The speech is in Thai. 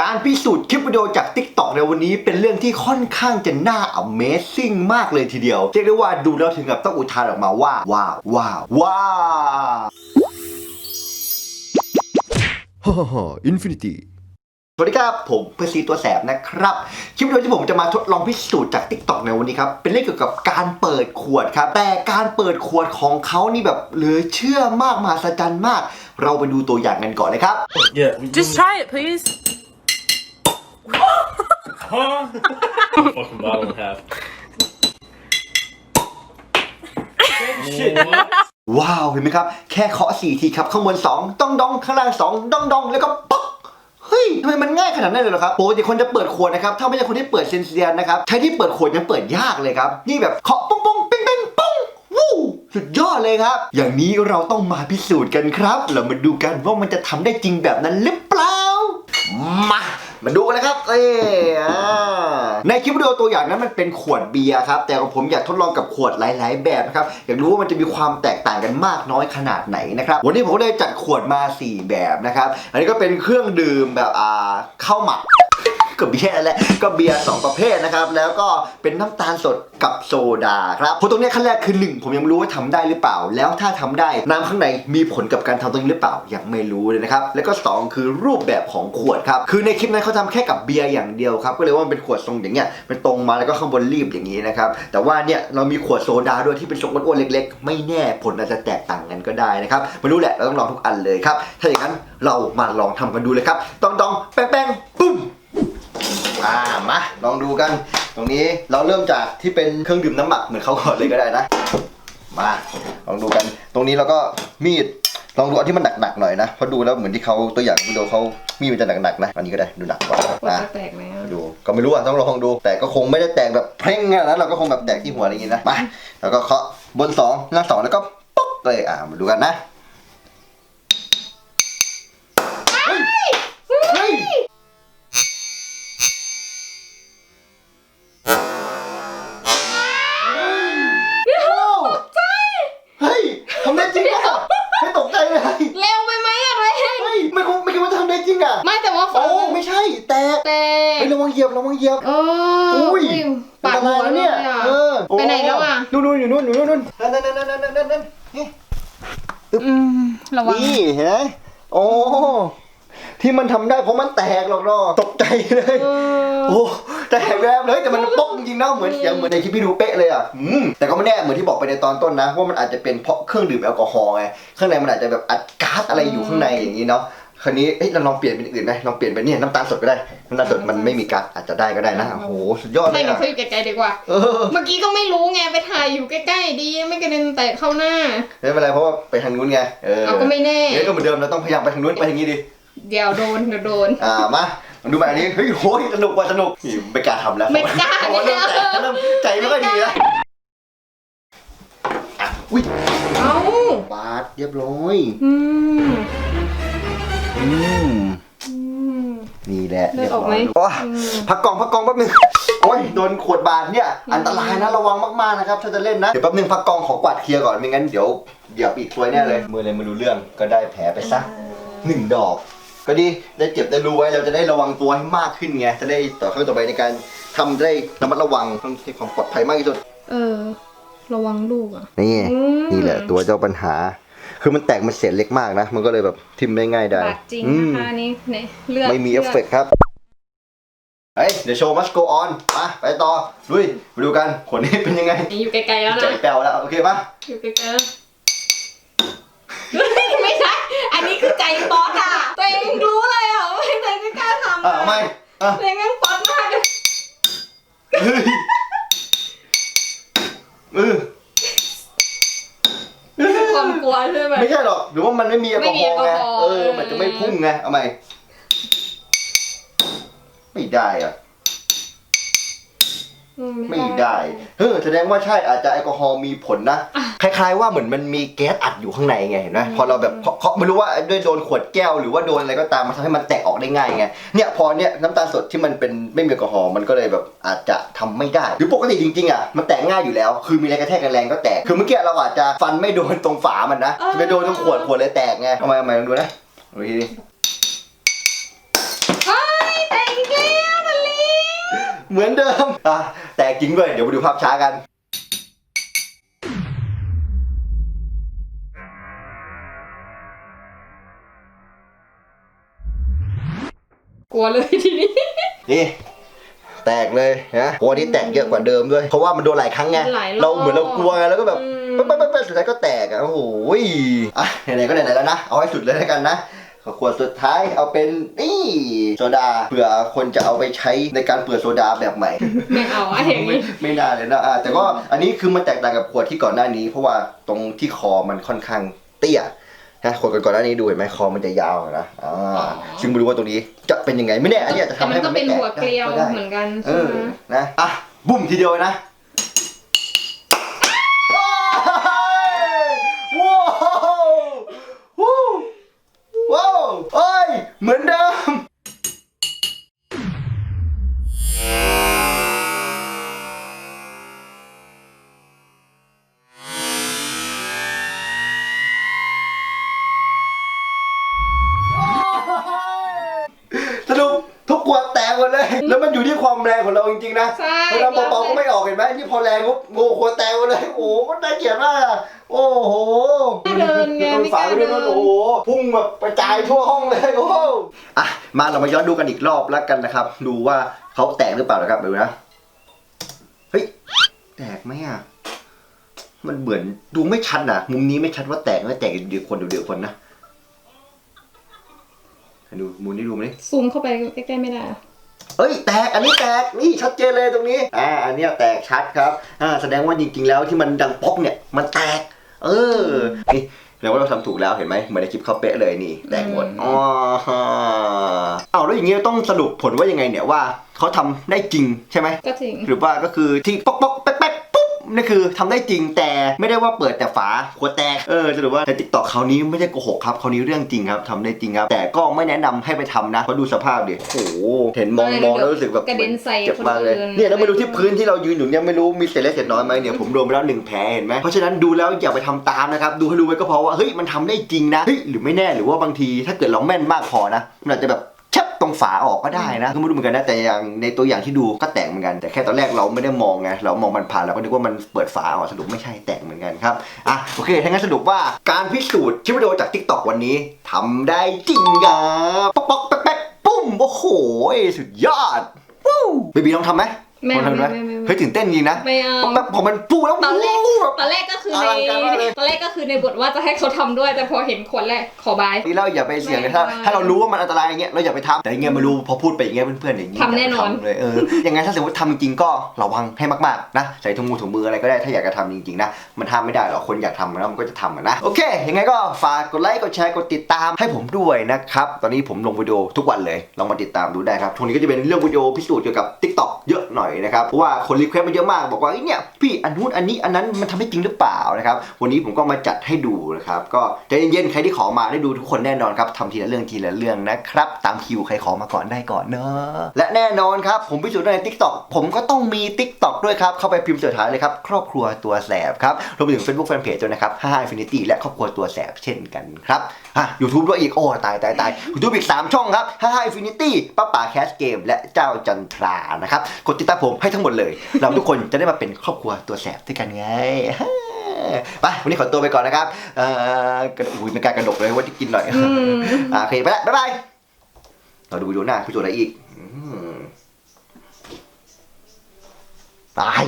การพิสูจน์คลิปวิดีโอจาก Tik t o อกในวันนี้เป็นเรื่องที่ค่อนข้างจะน่า Amazing มากเลยทีเดียว เรียกได้ว่าดูแล้วถึงกับต้องอุทานออกมาว่า ว้าวว้าวว้าวฮ่าฮ่าฮ่าอินฟินิตี้สวัสดีครับ ผมเพอร์ซีตัวแสบนะครับ คลิปวิดีโอที่ผมจะมาทดลองพิสูจน์จาก Tik t o อกในวันนี้ครับ เป็นเรื่องเกี่ยวกับการเปิดขวดครับ แต่การเปิดขวดของเขานี่แบบเหลือเชื่อมากมหัศจรรย์มาก เราไปดูตัวอย่างกันก่อนเลยครับ Yeah. Just try it, please. Fucking bottle in half. Shit. ว้าวเห็นไหมครับ แค่เคาะสี่ทีครับ ข้างบน2ต้องดองข้างล่าง2ต้องดองแล้วก็ป๊อกเฮ้ยทำไมมันง่ายขนาดนั้นเลยเหรอครับปกติคนจะเปิดขวดนะครับ ถ้าไม่ใช่คนที่เปิดเซนเซียนนะครับใช้ที่เปิดขวดยังเปิดยากเลยครับนี่แบบเคาะป้องป้องเป้งเป้งป้องวู้สุดยอดเลยครับ อย่างนี้เราต้องมาพิสูจน์กันครับ เรามาดูกันว่ามันจะทำได้จริงแบบนั้นหรือเปล่า มาดูกันนะครับเอ้อ่าในคลิปวิดีโอตัวอย่างนั้นมันเป็นขวดเบียร์ครับ แต่ของผมอยากทดลองกับขวดหลาย ๆ แบบนะครับ อยากรู้ว่ามันจะมีความแตกต่างกันมากน้อยขนาดไหนนะครับ วันนี้ผมก็เลยจัดขวดมา 4 แบบนะครับ อันนี้ก็เป็นเครื่องดื่มแบบอ่าข้าวหมัก ก็เบียร์แหละก็เบียร์สองประเภทนะครับแล้วก็เป็นน้ำตาลสดกับโซดาครับเพราะตรงนี้ขั้นแรกคือหนึ่งผมยังรู้ว่าทำได้หรือเปล่า แล้วถ้าทำได้น้ำข้างในมีผลกับการทำตรงนี้หรือเปล่ายังไม่รู้เลยนะครับแล้วก็สองคือรูปแบบของขวดครับคือในคลิปนั้นเขาทำแค่กับเบียร์อย่างเดียวครับก็เลยว่ามันเป็นขวดทรงอย่างเงี้ยเป็นตรงมาแล้วก็ข้างบนรีบอย่างนี้นะครับแต่ว่าเนี่ยเรามีขวดโซดาด้วยที่เป็นทรงอ้วนๆเล็ก ๆ ไม่แน่ผลอาจจะแตกต่างกันก็ได้นะครับไม่รู้แหละเราต้องลองทุกอันเลยครับถ้าอย่างนั้นเรามาลองทำกันดูเลยครับตองตองๆแป้งแป้งๆปุ้ม อ่ามา ลองดูกัน ตรงนี้เราเริ่มจากที่เป็นเครื่องดื่มน้ำหมักเหมือนเขาก่อนเลยก็ได้นะ มาลองดูกัน ตรงนี้เราก็มีดลองดูอันที่มันหนักๆหน่อยนะเพราะดูแล้วเหมือนที่เขาตัวอย่างวิดีโอเขามีดมันจะหนักๆนะอันนี้ก็ได้ดูหนักกว่าขวดนะจะแตกไหมอะดูก็ไม่รู้อะต้องลองดู แต่ก็คงไม่ได้แตกแบบเพ่งขนาดนั้นเราก็คงแบบแตกที่หัวอะไรอย่างงี้นะมาแล้วก็เคาะบนสองล่างสองแล้วก็ป๊อกเลยอ่ามาดูกันนะเฮ้ย อะนู่นนู่นอยู่นู่นอยู่นู่นนู่นนั่นนั่นนั่นนั่นนั่นนั่นนั่นนี่อืมระวังนี่เห็นไหมโอ้ที่มันทำได้เพราะมันแตกหรอกเนาะตกใจเลยเออโอ้แต่แหกแวบเลยแต่มันป๊อกจริงๆนะเหมือนเสียงเหมือนในคลิปพี่ดูเป๊ะเลยอะอืมแต่ก็ไม่แน่เหมือนที่บอกไปในตอนต้นนะ ว่ามันอาจจะเป็นเพราะเครื่องดื่มแอลกอฮอล์ไงข้างในมันอาจจะแบบอัดก๊าซอะไรอยู่ข้างในอย่างนี้เนาะ คราวนี้เอ้ยเราลองเปลี่ยนเป็นอื่นไหมลองเปลี่ยนเป็นเนี่ยน้ำตาลสดก็ได้น้ำตาลสดมันไม่มีก๊าซอาจจะได้ก็ได้นะโอ้โหสุดยอดเลให้ยหนูอะคุยไกลๆดีกว่า เออเมื่อกี้ก็ไม่รู้ไงไปถ่ายอยู่ใกล้ๆ ดีไม่กระเด็นแตกเข้าหน้า ไม่เป็นไรเพราะว่าไปทางนู้นไงเออเอาก็ไม่แน่เนี่ยก็เหมือนเดิมเราต้องพยายามไปทางนู้นไปทางนี้ดิเดี๋ยวโดนเดี๋ยวโดน อ่ามามาดูแบบนี้เฮ้ยโหยสนุกว่ะสนุกนี่ไม่กล้าทำแล้วไม่กล้า เพระว่เริ่มแตกเริ่มใจไม่ค่อยดีแล้วอะอุ้ยเอ้าปาดเรียบร้อย อืม อืมอืมนี่แหละเลือดออกไหมเรียบร้ยโยอืมพักกองพักกองแป๊บนึงโอ้ยโดนขวดบาดเนี่ย อันตรายนะระวังมากๆนะครับ ถ้าจะเล่นนะ เดี๋ยวแป๊บนึงพักกองขอกวาดเคลียร์ก่อนไม่งั้นเดี๋ยวเดี๋ยวปีกตัวแน่เลย มือเลยมาดูเรื่องก็ได้แผลไปซะหนึ่งดอก ก็ดีได้เจ็บได้รู้ไว้เราจะได้ระวังตัวให้มากขึ้นไงจะได้ต่อครั้งต่อไปในการทำได้ระมัดระวังต้องให้ความปลอดภัยมากที่สุด เออ ระวังลูกอะ นี่อืมนี่แหละตัวเจ้าปัญหา คือมันแตกมันเศษเล็กมากนะ มันก็เลยแบบทิ่มได้ง่ายได้บาดจริงอืมนะคะนี่เนี่ยเลือดไม่มีเอฟเฟกต์ครับเฮ้ยเดี๋ยวโชว์ must go on มาไปต่อลุยมาดูกันผลนี้เป็นยังไงอยู่ไกลๆแล้วใจนะแปลวแล้วโอเคปะอยู่ไกลๆแล้วไม่ใช่อันนี้คือใจป๊อตอะตัวเองรู้เลยอะว่าตัวเองไม่กล้าทำอ่าไม่อะตัวเองยังป๊อตมากเลยเฮ้ยมือ ความกลัวใช่ไหม ไม่ใช่หรอก หรือว่ามันไม่มีแอลกอฮอล์ไงไม่มีแอลกอฮอล์ เออ มันจะไม่พุ่งไง เอาใหม่ ไม่ได้อะอื ไม่ได้ เออแสดงว่าใช่อาจจะแอลกอฮอล์มีผลนะ คล้าย ๆ ว่าเหมือนมันมีแก๊สอัดอยู่ข้างในไงเห็นไหมพอเราแบบเคาะเคาะไม่รู้ว่าด้วยโดนขวดแก้วหรือว่าโดนอะไรก็ตามมันทำให้มันแตกออกได้ง่ายไง เนี่ยพอเนี่ยน้ำตาลสดที่มันเป็นไม่มีแอลกอฮอล์มันก็เลยแบบอาจจะทำไม่ได้ หรือปกติจริงๆอะมันแตกง่ายอยู่แล้ว คือมีอะไรกระแทกแรงๆก็แตก คือเมื่อกี้เราอาจจะฟันไม่โดนตรงฝามันนะไปโดนตรงขวดขวดเลยแตกไงเอามาเอามาลองดูนะดูทีนี้ เฮ้ยแต เหมือนเดิมอะแต่จริงด้วยเดี๋ยวไปดูภาพช้ากันกลัวเลยทีนี้นี่แตกเลยนะโอ้อันนี้แตกเยอะกว่าเดิมด้วย เพราะว่ามันโดนหลายครั้งไง หลายรอบ เราเหมือนเรากลัวไงแล้วก็แบบอืมปั๊บปั๊บปั๊บปั๊บสุดท้ายก็แตกอะโอ้โหยอะไหนๆก็ไหนๆแล้วนะ เอาให้สุดเลยแล้วกันนะ ขวดสุดท้ายเอาเป็นนี่โซดาเผื่อคนจะเอาไปใช้ในการเปิดโซดาแบบใหม่ ไม่เอาอะอย่างไม่นี้ไม่น่าเลยนะอะแต่ก็อันนี้คือมันแตกต่างกับขวดที่ก่อนหน้านี้ เพราะว่าตรงที่คอมันค่อนข้างเตี้ยนะขวดก่อนๆหน้านี้ดูเห็นไหมคอมันจะยาวนะอ่าซึ่งไม่รู้ว่าตรงนี้จะเป็นยังไงไม่แน่อันนี้อาจจะแต่ทำมันให้ก็มันเป็ไม่นแตกหัวเกลียวก็ได้เหมือนกันเอใช่อไหม นะอะบุ้มทีเดียวนะว้าวว้าวว้าวเอ้ย เหมือนเดิ กขวดแตกหมดเลยแล้วมันอยู่ที่ความแรงของเราจริงๆนะใช่ เวลาเบาๆก็ไม่ออกเห็นไหมนี่พอแรงปุ๊บโง่ขวดแตกหมดเลยโอ้โหมันน่าเกลียดมากอะโอ้โหไม่เดินไงโดนไม่ฝากล้าไปด้วยเดินะนโอ้โหพุ่งแบบกระจายทั่วห้องเลยโอ้โหอะมาเรามาย้อนดูกันอีกรอบแล้วกันนะครับ ดูว่าเขาแตกหรือเปล่านะครับดูนะเฮ้ยแตกไหมอะมันเหมือนดูไม่ชัดนะมุมนี้ไม่ชัดว่าแตกไม่แตกเดี๋ยวคนเดี๋ยวคนนะดูมุมนี้ดูไหม ซูมเข้าไปใกล้ๆไม่ได้อะ เอ้ยแตกอันนี้แตกนี่ชัดเจนเลยตรงนี้อ่าอันเนี้ยแตกชัดครับอ่าแสดงว่าจริงๆแล้วที่มันดังป๊อกเนี่ยมันแตก เออนี่แสดงว่าเราทำถูกแล้วเห็นไหมเหมือนในคลิปเขาเป๊ะเลยนี่แตกหมดอ๋อเอาแล้วอย่างงี้ต้องสรุปผลว่ายังไงเนี่ยว่าเขาทำได้จริงใช่ไหมก็จริง หรือว่าก็คือที่ป๊อกป๊อกแป๊กแป๊กปุ๊บ นี่คือทำได้จริงแต่ไม่ได้ว่าเปิดแต่ฝาขวดแตกเออสรุปว่าในติ๊กต็อกคราวนี้ไม่ได้โกหกครับคราวนี้เรื่องจริงครับทำได้จริงครับ แต่ก็ไม่แนะนำให้ไปทำนะเพราะดูสภาพดิโอ้โหเห็นมองไม่มองเดี๋แล้ยววรู้สึกแบบกระเด็นใส่เจ็บมากเลยคนอื่นเนี่ยแล้วมาดูที่พื้นที่เรายืนอยู่เนี่ยไม่รู้มีเศษเล็กเศษน้อยไหมเนี่ยผมโดนไปแล้วหนึ่งแผลเห็นไหมเพราะฉะนั้นดูแล้วอย่าไปทำตามนะครับดูให้รู้ไว้ก็พอว่าเฮ้ยมันทำได้จริงนะเฮ้ยหรือไม่แน่หรือว่าบางทีถ้าเกิดเราแม่นมากพอนะมันอาจจะแบบเชับ ตรงฝาออกก็ได้นะก็ไม่รู้เหมือนกันนะแต่อย่างในตัวอย่างที่ดูก็แตกเหมือนกัน แต่แค่ตอนแรกเราไม่ได้มองไงเรามองมันผ่านเราก็นึกว่ามันเปิดฝาออกสรุปไม่ใช่แตกเหมือนกันครับอะโอเคทั้างนั้นสรุปว่าการพิสูจน์คลิปวิดีโอจาก t ิ k t o k วันนี้ทำได้จริงครับป๊อกป๊อกแป๊กแป๊กปุ้มโอ้โหสุดยอดวู้เบบีลองทำไหม ไม่ลองทำไหมไม่ไม่ไม่ เฮ้ยตื่นเต้นจริงนะไม่เอา แบบพอมันปูแล้วตอนแรกวู้แบบ ตอนแรกก็คืออในลังการมากเลย ตอนแรกก็คือในบทว่าจะให้เขาทำด้วย แต่พอเห็นขวดแรกขอบาย นี่เราอย่าไปเสี่ยงเลยถ้าไม่ถ้าเรารู้ว่ามันอันตรายอย่างเงี้ยเราอย่าไปทำแต่อย่างเงี้ยไม่รู้พอพูดไปอย่างเงี้ยเพื่อนๆอย่างเงี้ยทำแน่นอน ย่าไปทำเลยเออยังไงถ้าสมมติทำจริงๆก็ระวังให้มากๆนะใส่ถุงมือถุงมืออะไรก็ได้ถ้าอยากจะทำจริงๆนะมันทำไม่ได้หรอกคนอยากทำแล้วมันก็จะทำอะนะโอเคยังไงก็ฝากกดไลค์กดแชร์กดติดตามให้ผมด้วยนะครับตอนนี้ผมลงวิดีโอทุกวันเลยลองมาติดตามดูได้ครับช่วงนี้ก็จะเป็นเรื่องวิดีโอพิสูจน์เกี่ยวกับ t ิ k t o k เยอะหน่อยนะครับเพราะว่าคนรีเควส์มาเยอะมากบอกว่าเนี่ยพี่อันนู้นอันนี้อันนั้นมันทำได้จริงหรือเปล่านะครับวันนี้ผมก็มาจัดให้ดูนะครับก็ใจเย็นๆใครที่ขอมาได้ดูทุกคนแน่นอนครับทำทีละเรื่องทีละเรื่องนะครับตามคิวใครขอมาก่อนได้ก่อนเนอะและแน่นอนครับผมพิสูจน์ใน t ิ k t o k ผมก็ต้องมี t ิ k t o k ด้วยครับเข้าไปพิมพ์เสิร์ชหาเลยครับครอบครัวตัวแสบครับรวมไปถึง Facebook Fanpage ด้วยนะครับ5 Infinity และครอบครัวตัวแสบเช่นกันครับอะ YouTube ด้วยอีกโอ้ตายตายตาย YouTube อีก 3 ช่องครับ5 Infinity ป้าป่าแคสเกมและเจ้าจันทรานะครับกดติดตามผมให้ทั้งหมดเลย เราทุกคนจะได้มาเป็นครอบครัวตัวแสบด้วยกันไงไปวันนี้ขอตัวไปก่อนนะครับเอ่อกระดกอุ้ยเป็นการกระดกเลยว่าจะกินหน่อยอืมอะโอเคไปละบ๊ายบายเราดูวิดีโอหน้าพี่ตัวอะไรอีกอืมตาย